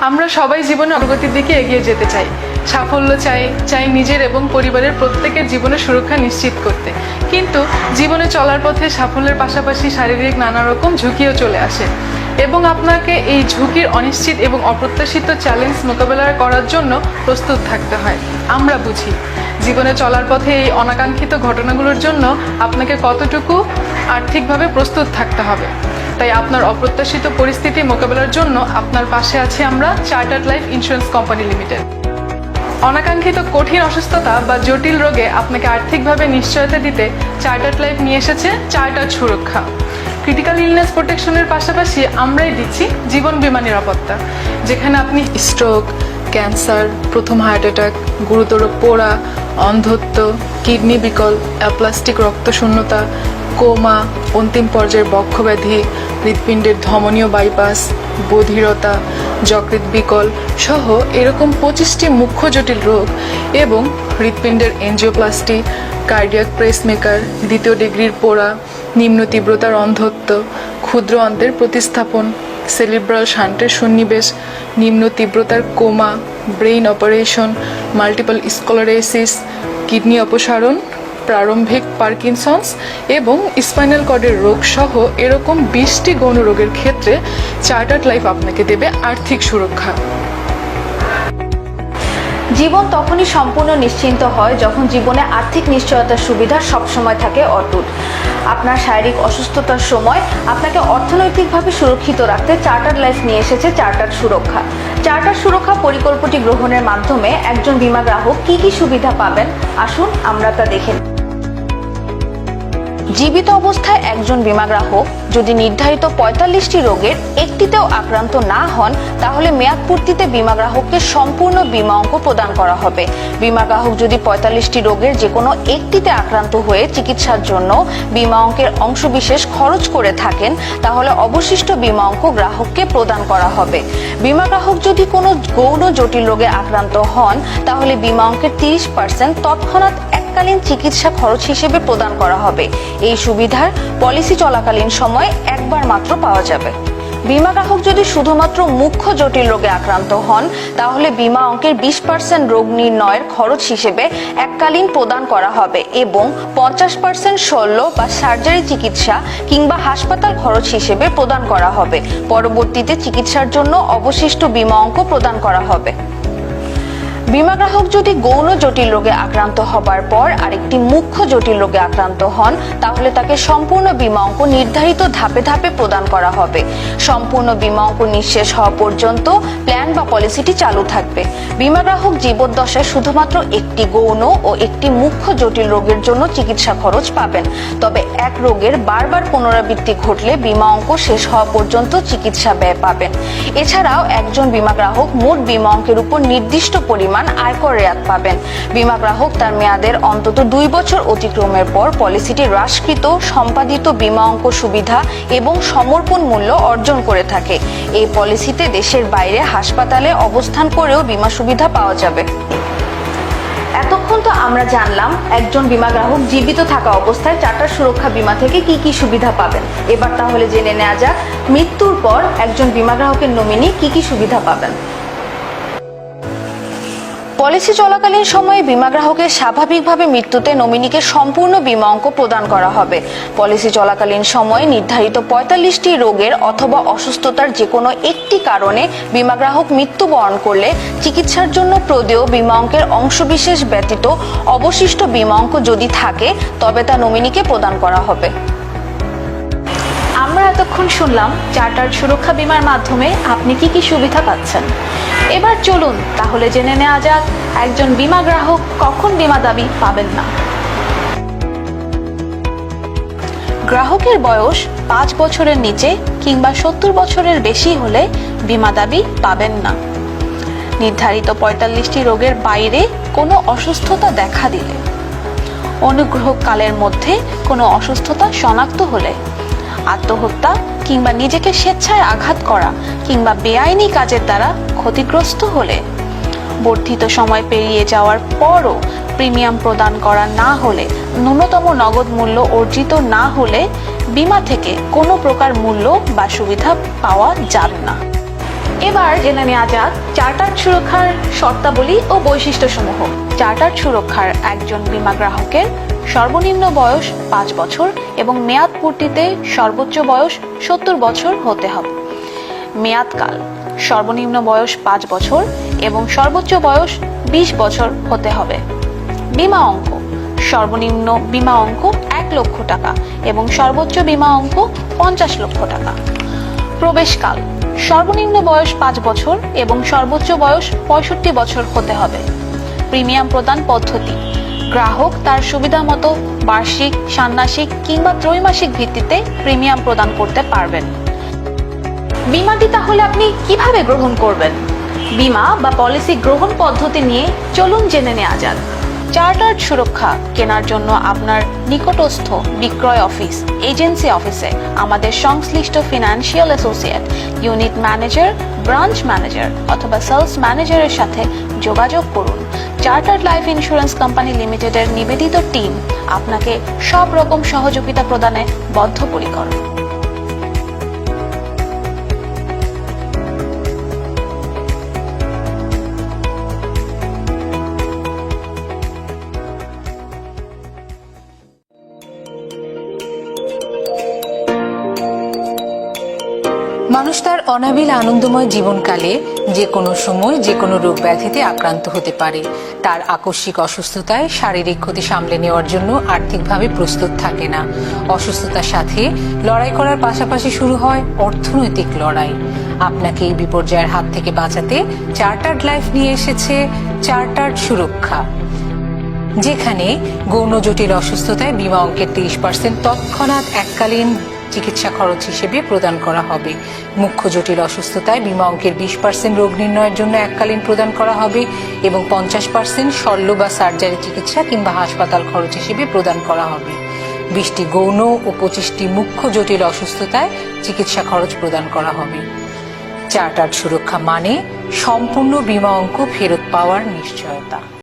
আমরা সবাই জীবনে অগ্রগতির দিকে এগিয়ে যেতে চাই। সাফল্য চাই চাই নিজের এবং পরিবারের প্রত্যেকের জীবনে সুরক্ষা নিশ্চিত করতে। কিন্তু জীবনে চলার পথে সাফল্যের পাশাপাশি শারীরিক নানা রকম ঝুঁকিও চলে আসে। এবং আপনাকে এই ঝুঁকির অনিশ্চিত এবং অপ্রত্যাশিত চ্যালেঞ্জ মোকাবেলা করার জন্য প্রস্তুত থাকতে হয়। আমরা বুঝি, জীবনে চলার পথে এই অনাকাঙ্ক্ষিত ঘটনাগুলোর জন্য আপনাকে কতটুকু আর্থিকভাবে প্রস্তুত থাকতে হবে। তাই আপনার অপ্রত্যাশিত পরিস্থিতি মোকাবেলার জন্য আপনার পাশে আছে আমরা chartered life insurance company limited. অনাকাঙ্ক্ষিত কঠিন অসুস্থতা বা জটিল রোগে আপনাকে আর্থিকভাবে নিশ্চয়তা দিতে চার্টার্ড লাইফ নিয়ে এসেছে চার্টার্ড সুরক্ষা। ক্রিটিক্যাল ইলনেস প্রোটেকশনের পাশাপাশি আমরাই দিচ্ছি জীবন বীমা নিরাপত্তা, যেখানে আপনি স্ট্রোক, ক্যান্সার, প্রথম হার্ট অ্যাটাক, গুরুতর পোড়া, অন্ধত্ব, কিডনি বিকল, অ্যাপ্লাস্টিক রক্তশূন্যতা কোমা, অন্তিম পর্যায়ের বক্ষব্যাধি, হৃৎপিণ্ডের ধমনীয় বাইপাস বধিরতা, যকৃৎ বিকল সহ এরকম পঁচিশটি মুখ্য জটিল রোগ এবং হৃৎপিণ্ডের এনজিওপ্লাস্টি কার্ডিয়াক প্রেসমেকার দ্বিতীয় ডিগ্রির পোড়া, নিম্ন তীব্রতার অন্ধত্ব, ক্ষুদ্র অন্তের প্রতিস্থাপন সেলিব্রাল শান্টের সন্নিবেশ, নিম্ন তীব্রতার coma brain operation multiple sclerosis kidney অপসারণ প্রারম্ভিক পার্কিনসন্স এবং স্পাইনাল কর্ডের রোগ সহ এরকম বিশটি গৌণ রোগের ক্ষেত্রে চার্টার্ড লাইফ আপনাকে দেবে আর্থিক সুরক্ষা। জীবন তখনই সম্পূর্ণ নিশ্চিন্ত হয় যখন জীবনে আর্থিক নিশ্চয়তার সুবিধা সবসময় থাকে অটুট। আপনার শারীরিক অসুস্থতার সময় আপনাকে অর্থনৈতিকভাবে সুরক্ষিত রাখতে চার্টার লাইফ নিয়ে এসেছে চার্টার সুরক্ষা। চার্টার সুরক্ষা পরিকল্পটি গ্রহণের মাধ্যমে একজন বীমা গ্রাহক কি কি সুবিধা পাবেন? আসুন আমরা তা দেখে নিই। জীবিত অবস্থায় একজন বীমা গ্রাহক যদি নির্ধারিত পঁয়তাল্লিশটি রোগের একটিতেও আক্রান্ত না হন, তাহলে মেয়াদ পূর্তিতে বীমা গ্রাহককে সম্পূর্ণ বীমা অঙ্ক প্রদান করা হবে। বীমা গ্রাহক যদি পঁয়তাল্লিশটি রোগের যে কোনো একটিতে আক্রান্ত হয়ে চিকিৎসার জন্য বীমা অঙ্কের অংশবিশেষ খরচ করে থাকেন, তাহলে অবশিষ্ট বীমা অঙ্ক গ্রাহককে প্রদান করা হবে। বীমা গ্রাহক যদি কোনো গৌণ জটিল রোগে আক্রান্ত হন, তাহলে বীমা অঙ্কের তিরিশ পার্সেন্ট তৎক্ষণাৎ এককালীন চিকিৎসা খরচ হিসেবে প্রদান করা হবে। এই সুবিধার পলিসি চলাকালীন সময় একবার মাত্র পাওয়া যাবে। বিমা গ্রাহক যদি শুধুমাত্র মুখ্য জটিল রোগে আক্রান্ত হন, তাহলে বিমা অঙ্কের বিশ পার্সেন্ট রোগ নির্ণয়ের খরচ হিসেবে এককালীন প্রদান করা হবে এবং পঞ্চাশ পার্সেন্ট শল্য বা সার্জারি চিকিৎসা কিংবা হাসপাতাল খরচ হিসেবে প্রদান করা হবে। পরবর্তীতে চিকিৎসার জন্য অবশিষ্ট বিমা অঙ্ক প্রদান করা হবে। বীমা গ্রাহক যদি গৌণ জটিল রোগে আক্রান্ত হবার পর আরেকটি মুখ্য জটিল রোগে আক্রান্ত হন, তাহলে তাকে সম্পূর্ণ বিমা অঙ্ক নির্ধারিত ধাপে ধাপে প্রদান করা হবে। সম্পূর্ণ বিমা অঙ্ক নিঃশেষ হওয়া পর্যন্ত প্ল্যান বা পলিসিটি চালু থাকবে। বিমা গ্রাহক জীবদ্দশায় শুধুমাত্র একটি গৌণ ও একটি মুখ্য জটিল রোগের জন্য চিকিৎসা খরচ পাবেন। তবে এক রোগের বারবার পুনরাবৃত্তি ঘটলে বিমা অঙ্ক শেষ হওয়া পর্যন্ত চিকিৎসা ব্যয় পাবেন। এছাড়াও একজন বিমা গ্রাহক মোট বিমা অঙ্কের উপর নির্দিষ্ট পরিমাণ আয়কর রেয়াত পাবেন। বীমা গ্রাহক তার মেয়াদের অন্তত দুই বছর অতিক্রমের পর পলিসিটি হ্রাসকৃত, সম্পাদিত বীমা অঙ্ক সুবিধা এবং সমর্পণ মূল্য অর্জন করে থাকে। এই পলিসিতে দেশের বাইরে হাসপাতালে অবস্থান করেও বিমা সুবিধা পাওয়া যাবে। এতক্ষণ তো আমরা জানলাম একজন বিমা গ্রাহক জীবিত থাকা অবস্থায় চার্টার সুরক্ষা বিমা থেকে কি কি সুবিধা পাবেন। এবার তাহলে জেনে নেওয়া যাক, মৃত্যুর পর একজন বিমা গ্রাহকের নমিনি কি কি সুবিধা পাবেন। পলিসি চলাকালীন সময়ে বীমা গ্রাহকের স্বাভাবিকভাবে মৃত্যুতে নমিনিকে সম্পূর্ণ বীমা অঙ্ক প্রদান করা হবে। পলিসি চলাকালীন সময়ে নির্ধারিত পঁয়তাল্লিশটি রোগের অথবা অসুস্থতার যে কোনো একটি কারণে বীমা গ্রাহক মৃত্যুবরণ করলে চিকিৎসার জন্য প্রদেয় বীমা অঙ্কের অংশবিশেষ ব্যতীত অবশিষ্ট বীমা অঙ্ক যদি থাকে, তবে তা নমিনিকে প্রদান করা হবে। এতক্ষণ শুনলাম চার্টার সুরক্ষা বীমার মাধ্যমে আপনি কি কি সুবিধা পাচ্ছেন। এবার চলুন তাহলে জেনে নেওয়া যাক, একজন বিমা গ্রাহক কখন বীমা দাবি পাবেন না। গ্রাহকের বয়স পাঁচ বছরের নিচে কিংবা সত্তর বছরের বেশি হলে বীমা দাবি পাবেন না। নির্ধারিত পঁয়তাল্লিশটি রোগের বাইরে কোনো অসুস্থতা দেখা দিলে। অনুগ্রহকালের মধ্যে কোনো অসুস্থতা শনাক্ত হলে আত্মহত্যা কিংবা নিজেকে স্বেচ্ছায় আঘাত করা কিংবা বেআইনি কাজের দ্বারা ক্ষতিগ্রস্ত হলে। বর্ধিত সময় পেরিয়ে যাওয়ার পরও প্রিমিয়াম প্রদান করা না হলে, ন্যূনতম নগদ মূল্য অর্জিত না হলে বিমা থেকে কোনো প্রকার মূল্য বা সুবিধা পাওয়া যাবে না। এবার জেনে নেওয়া যাক চার্টার সুরক্ষার শর্তাবলী ও বৈশিষ্ট্যসমূহ। চার্টার সুরক্ষার একজন বীমা গ্রাহকের সর্বনিম্ন বয়স পাঁচ বছর এবং মেয়াদ পূর্তিতে সর্বোচ্চ বয়স সত্তর বছর হতে হবে। মেয়াদকাল, সর্বনিম্ন বয়স পাঁচ বছর এবং সর্বোচ্চ বয়স বিশ বছর হতে হবে। বিমা অঙ্ক, সর্বনিম্ন বীমা অঙ্ক এক লক্ষ টাকা এবং সর্বোচ্চ বীমা অঙ্ক পঞ্চাশ লক্ষ টাকা। প্রবেশকাল, সর্বনিম্ন বয়স পাঁচ বছর এবং সর্বোচ্চ বয়স পঁয়ষট্টি বছর হতে হবে। প্রিমিয়াম প্রদান পদ্ধতি গ্রাহক তার সুবিধা মতো বার্ষিক, ষান্মাসিক কিংবা ত্রৈমাসিক ভিত্তিতে প্রিমিয়াম প্রদান করতে পারবেন। বিমাটি তাহলে আপনি কীভাবে গ্রহণ করবেন? বিমা বা পলিসি গ্রহণ পদ্ধতি নিয়ে চলুন জেনে নেওয়া যাক। চার্টার্ড সুরক্ষা কেনার জন্য আপনার নিকটস্থ বিক্রয় অফিস, এজেন্সি অফিসে আমাদের সংশ্লিষ্ট financial associate unit manager branch manager অথবা সেলস ম্যানেজারের সাথে যোগাযোগ করুন। চার্টার্ড লাইফ ইন্স্যুরেন্স কোম্পানি লিমিটেডের নিবেদিত টিম আপনাকে সব রকম সহযোগিতা প্রদানে বদ্ধপরিকর। মানুষ তার অনাবিল আনন্দময় জীবনকালে যে কোনো সময় যে কোনো রোগ ব্যাধিতে আক্রান্ত হতে পারে। তার আকস্মিক অসুস্থতায় শারীরিক ক্ষতি সামলে নেওয়ার জন্য আর্থিকভাবে প্রস্তুত থাকে না। অসুস্থতার সাথে লড়াই করার পাশাপাশি শুরু হয় অর্থনৈতিক লড়াই। আপনাকে এই বিপর্যয়ের হাত থেকে বাঁচাতে চার্টার্ড লাইফ নিয়ে এসেছে চার্টার্ড সুরক্ষা। যেখানে গৌণ জটিল অসুস্থতায় বিমা অঙ্কের তিরিশ পার্সেন্ট তৎক্ষণাৎ এককালীন চিকিৎসা খরচ হিসেবে প্রদান করা হবে। মুখ্য জটিল অসুস্থতায় বিমা অঙ্কের বিশ পার্সেন্ট রোগ নির্ণয়ের জন্য এককালীন প্রদান করা হবে এবং পঞ্চাশ পার্সেন্ট শল্য বা সার্জারি চিকিৎসা কিংবা হাসপাতাল খরচ হিসেবে প্রদান করা হবে। বিশটি গৌণ ও পঁচিশটি মুখ্য জটিল অসুস্থতায় চিকিৎসা খরচ প্রদান করা হবে। চার্টার্ড সুরক্ষা মানে সম্পূর্ণ বিমা অঙ্ক ফেরত পাওয়ার নিশ্চয়তা।